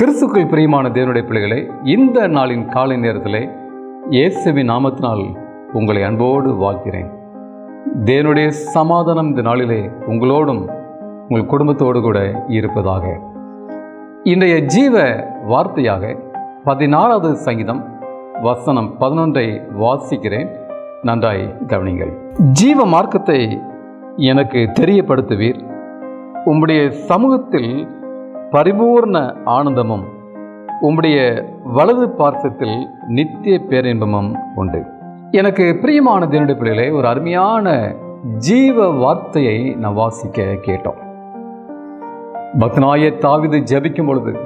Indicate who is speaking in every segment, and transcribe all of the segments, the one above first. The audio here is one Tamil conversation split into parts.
Speaker 1: கிறிஸ்துக்கள் பிரியமான தேவனுடைய பிள்ளைகளே இந்த நாளின் காலை நேரத்தில் இயேசுவின் நாமத்தினால் உங்களை அன்போடு வாழ்கிறேன் தேவனுடைய சமாதானம் இந்த நாளிலே உங்களோடும் உங்கள் குடும்பத்தோடு கூட இருப்பதாக. இன்றைய ஜீவ வார்த்தையாக பதினாறாவது சங்கீதம் வசனம் பதினொன்றை வாசிக்கிறேன். நன்றாய் கவனிங்கள் ஜீவ மார்க்கத்தை எனக்கு தெரியப்படுத்துவீர். உம்முடைய சமூகத்தில் பரிபூர்ண ஆனந்தமும் உம்முடைய வலது பார்சத்தில் நித்திய பேரின்பமும் உண்டு. எனக்கு பிரியமான தேவனுடைய பிள்ளைகளே ஒரு அருமையான ஜீவ வார்த்தையை நான் வாசிக்க கேட்டோம். பத்னாய தாவிது ஜபிக்கும் பொழுது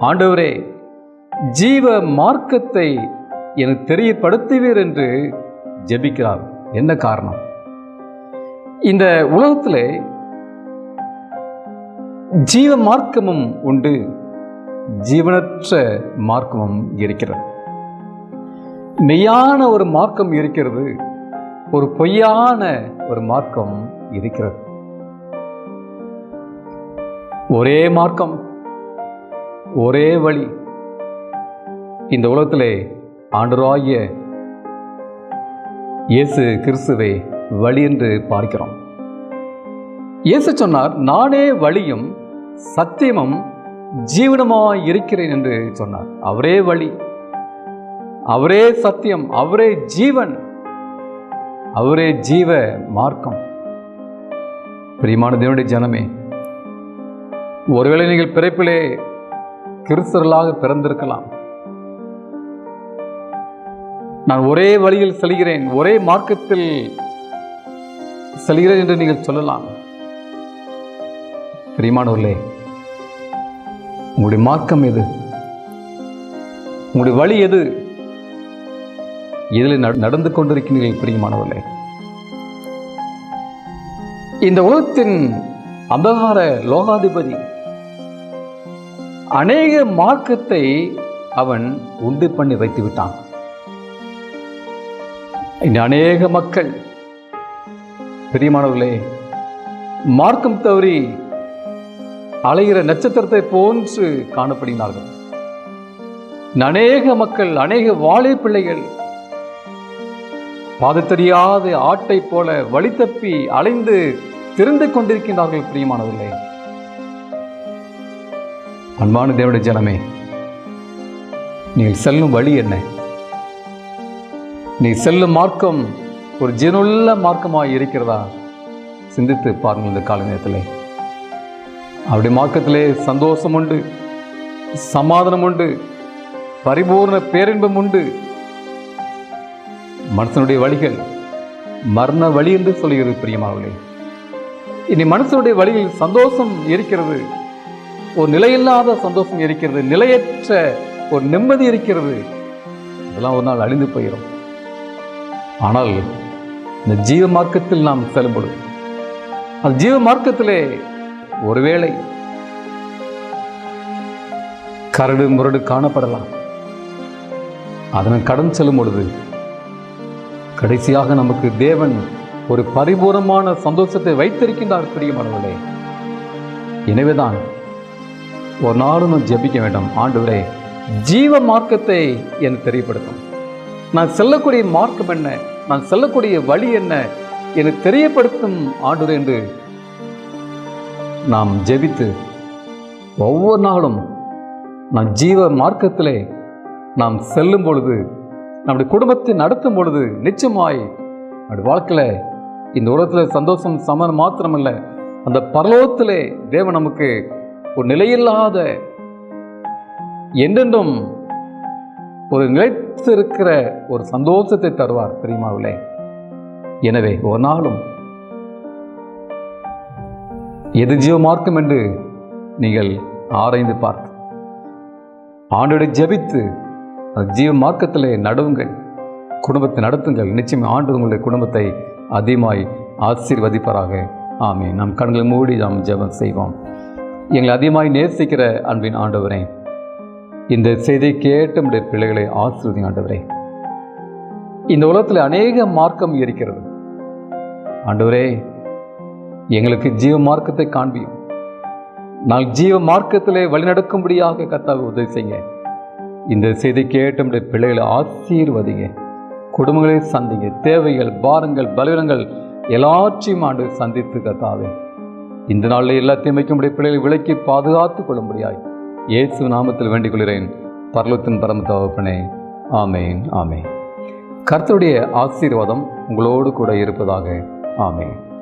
Speaker 1: ஆண்டவரே ஜீவ மார்க்கத்தை எனக்கு தெரியப்படுத்துவீர் என்று ஜெபிக்கிறார். என்ன காரணம்? இந்த உலகத்திலே ஜீவ மார்க்கமும் உண்டு. ஜீவனற்ற மார்க்கமும் இருக்கிறது. மெய்யான ஒரு மார்க்கம் இருக்கிறது ஒரு பொய்யான ஒரு மார்க்கம் இருக்கிறது. ஒரே மார்க்கம் ஒரே வழி. இந்த உலகத்திலே ஆண்டராய இயேசு கிறிஸ்துவை வழி என்று பார்க்கிறோம். இயேசு சொன்னார் நானே வழியும் சத்தியமும் ஜீவனமாக இருக்கிறேன் என்று சொன்னார். அவரே வழி. அவரே சத்தியம். அவரே ஜீவன். அவரே ஜீவ மார்க்கம். பிரியமான தேவனுடைய ஜனமே ஒருவேளை நீங்கள் பிறப்பிலே கிறிஸ்தர்களாக பிறந்திருக்கலாம். நான் ஒரே வழியில் செல்கிறேன் ஒரே மார்க்கத்தில் செல்கிறேன் என்று நீங்கள் சொல்லலாம். பிரியமானவர்களே உங்களுடைய மார்க்கம் எது? உங்களுடைய வழி எது? இதில் நடந்து கொண்டிருக்கிறீர்கள் பிரியமானவர்களே. இந்த உலகத்தின் அந்தகார லோகாதிபதி அநேக மார்க்கத்தை அவன் உண்டு பண்ணி வைத்து விட்டான் இந்த அநேக மக்கள் பிரியமானவர்களே மார்க்கம் தவறி அலைகிற நட்சத்திரத்தை போன்று காணப்படுகிறார்கள். அநேக மக்கள் அநேக வாழை பிள்ளைகள் பாதை தெரியாத ஆட்டை போல வழி தப்பி அலைந்து திறந்து கொண்டிருக்கின்றார்கள் பிரியமானதில்லை அன்பான தேவட ஜனமே நீங்கள் செல்லும் வழி என்ன? நீ செல்லும் மார்க்கம் ஒரு ஜீனுள்ள மார்க்கமாக இருக்கிறதா? சிந்தித்து பாருங்கள் இந்த கால நேரத்தில் அவருடைய மார்க்கத்திலே சந்தோஷம் உண்டு சமாதானம் உண்டு பரிபூர்ண பேரின்பம் உண்டு மனுஷனுடைய வழிகள் மரண வழி என்று சொல்கிறது பிரியமாவளே இனி மனுஷனுடைய வழியில் சந்தோஷம் இருக்கிறது ஒரு நிலையில்லாத சந்தோஷம் இருக்கிறது நிலையற்ற ஒரு நிம்மதி இருக்கிறது. இதெல்லாம் ஒரு நாள் அழிந்து போயிடும் ஆனால் இந்த ஜீவ மார்க்கத்தில் நாம் செல்லும் பொழுது அந்த ஜீவ மார்க்கத்திலே ஒருவேளை கரடு முரடு காணப்படலாம். அதனை கடன் செல்லும் பொழுது கடைசியாக நமக்கு தேவன் ஒரு பரிபூர்ணமான சந்தோஷத்தை வைத்திருக்கின்றார் பிரியமானவர்களே. எனவேதான் ஒரு நாளும் நான் ஜெபிக்க வேண்டும். ஆண்டவரே ஜீவ மார்க்கத்தை எனக்கு தெரியப்படுத்தும். நான் செல்லக்கூடிய மார்க்கம் என்ன? நான் செல்லக்கூடிய வழி என்ன? எனக்கு தெரியப்படுத்தும் ஆண்டவர் என்று நாம் ஜெபித்து ஒவ்வொரு நாளும் நம் ஜீவ மார்க்கத்திலே நாம் செல்லும் பொழுது நம்முடைய குடும்பத்தை நடத்தும் பொழுது நிச்சயமாய் நம்முடைய வாழ்க்கையில் இந்த உலகத்தில் சந்தோஷம் சமன் மாத்திரமல்ல அந்த பரலோகத்திலே தேவன் நமக்கு ஒரு நிலையில்லாத என்றென்றும் ஒரு நிலைத்திருக்கிற ஒரு சந்தோஷத்தை தருவார் தெரியுமாவில்லை எனவே ஒரு நாளும் எது ஜீவ மார்க்கம் என்று நீங்கள் ஆராய்ந்து பார்த்து ஆண்டோட ஜெபித்து அந்த ஜீவ மார்க்கத்திலே நடுவுங்கள் குடும்பத்தை நடத்துங்கள். நிச்சயம் ஆண்டு உங்களுடைய குடும்பத்தை அதிகமாய் ஆசீர்வதிப்பாராக. ஆமே நம் கண்களை மூடி நாம் ஜெபம் செய்வோம். எங்களை அதிகமாய் நேசிக்கிற அன்பின் ஆண்டவரே இந்த செய்தியை கேட்டு நம்முடைய பிள்ளைகளை ஆசீர்வதி ஆண்டவரே. இந்த உலகத்தில் அநேக மார்க்கம் இருக்கிறது. ஆண்டவரே எங்களுக்கு ஜீவ மார்க்கத்தை காண்பியும். நாங்கள் ஜீவ மார்க்கத்திலே வழிநடக்கும்படியாக கர்த்தாவை உதவி செய்யுங்க. இந்த செய்தி கேட்டு நம்முடைய பிள்ளைகளை ஆசீர்வதிங்க. குடும்பங்களை சந்திங்க. தேவைகள் பாரங்கள் பலவீனங்கள் எல்லாற்றையும் ஆண்டு சந்தித்து கத்தாவே இந்த நாளில் எல்லாத்தையும் வைக்கும்படி பிள்ளைகளை விலக்கி பாதுகாத்துக் கொள்ளும்படியாய் இயேசு நாமத்தில் வேண்டிக் கொள்கிறேன் பர்லத்தின் பரம தகப்பனே ஆமேன் ஆமேன். கர்த்தருடைய ஆசீர்வாதம் உங்களோடு கூட இருப்பதாக. ஆமேன்.